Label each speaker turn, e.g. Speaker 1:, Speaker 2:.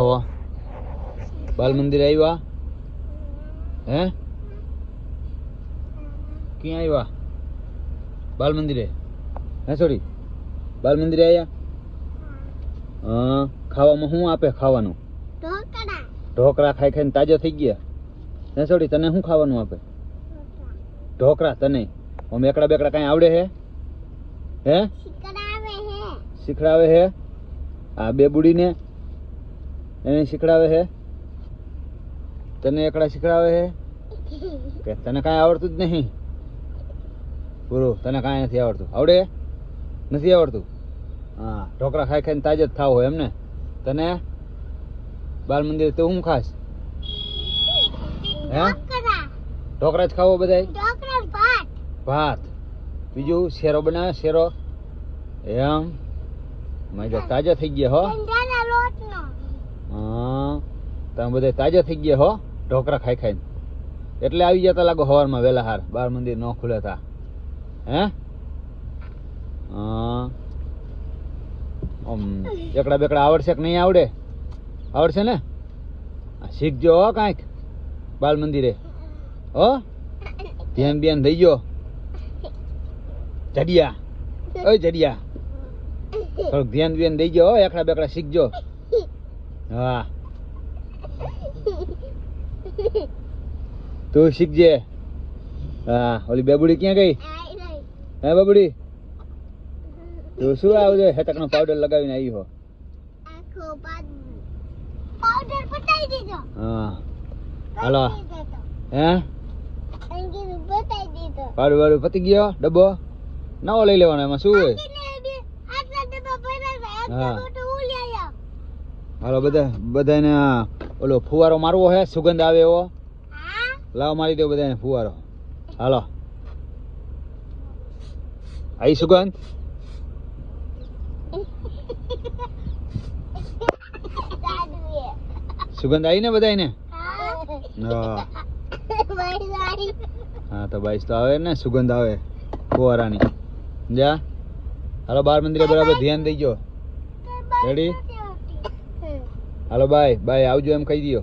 Speaker 1: હો બાલ મંદિર આવ્યા હે? ક્યાં આવ્યા બાલ મંદિરે હે સોરી બાલ મંદિરે આવ્યા ખાવામાં શું આપે ખાવાનું?
Speaker 2: ઢોકળા.
Speaker 1: ખાઈ ખાઈને તાજા થઈ ગયા? હે સોરી તને શું ખાવાનું આપે? ઢોકળા તને. હું એકડા બેકડા કાંઈ આવડે હે? હે. શીખડાવે હે? આ બે બુડીને એને શીખડાવે હે તને એકડા શીખડાવે હે કે તને કાંઈ આવડતું જ નહીં? પૂરું તને કાંઈ નથી આવડતું. આવડે? નથી આવડતું? હા ઢોકળા ખાઈ ખાઈને તાજે જ થાવ હોય એમને તને? બાલ મંદિર તો હું ખાસ હે?
Speaker 2: ઢોકળા.
Speaker 1: જ ખાવો બધાય?
Speaker 2: ભાત.
Speaker 1: બીજું શેરો બનાવે? શેરો? એમ? મજા તાજા થઈ ગયા હા. તમે બધા તાજા થઈ ગયા હો, ઢોકરા ખાઈ ખાઈને. એટલે આવી જતા લાગો સવારમાં વહેલા હાર. બાર મંદિર ન ખુલે તા. હે? હા. આમ, એકડા બેકડા આવડશે કે નહીં આવડે? આવડશે ને? શીખજો હો કાંઈક. બાલ મંદિરે. હો? ધ્યાન બિયાન થઈ ગયો. જડિયા. ઓય જડિયા. થોડુંક ધ્યાન બિયાન દઈ ગયો હો, એકડા બેકડા શીખજો. હા. તું શીખજે. હા ઓલી બેબુડી ક્યાં ગઈ? હે બેબુડી? તું શું આવજે? હેતકનો પાવડર લગાવીને આવી હો.
Speaker 2: પાવડર પટાઈ દીધો.
Speaker 1: હા. હાલો. હે? પાડું વાડું પતી ગયો? ડબ્બો? નવો લઈ લેવાનો એમાં શું હોય? હા. હાલો બધા બધાને ઓલો ફુવારો મારવો હે? સુગંધ આવે એવો? લાવ મારી દો બધાને ફુવારો. હાલો. આઈ સુગંધ? સુગંધ આવી ને બધાને હા. તો બાઈસ તો આવે ને સુગંધ આવે ફુવારાની. જા. હાલો બાર મંદિરે બરાબર ધ્યાન દઈ ગયો રેડી હાલો બાય બાય આવજો એમ કહી દો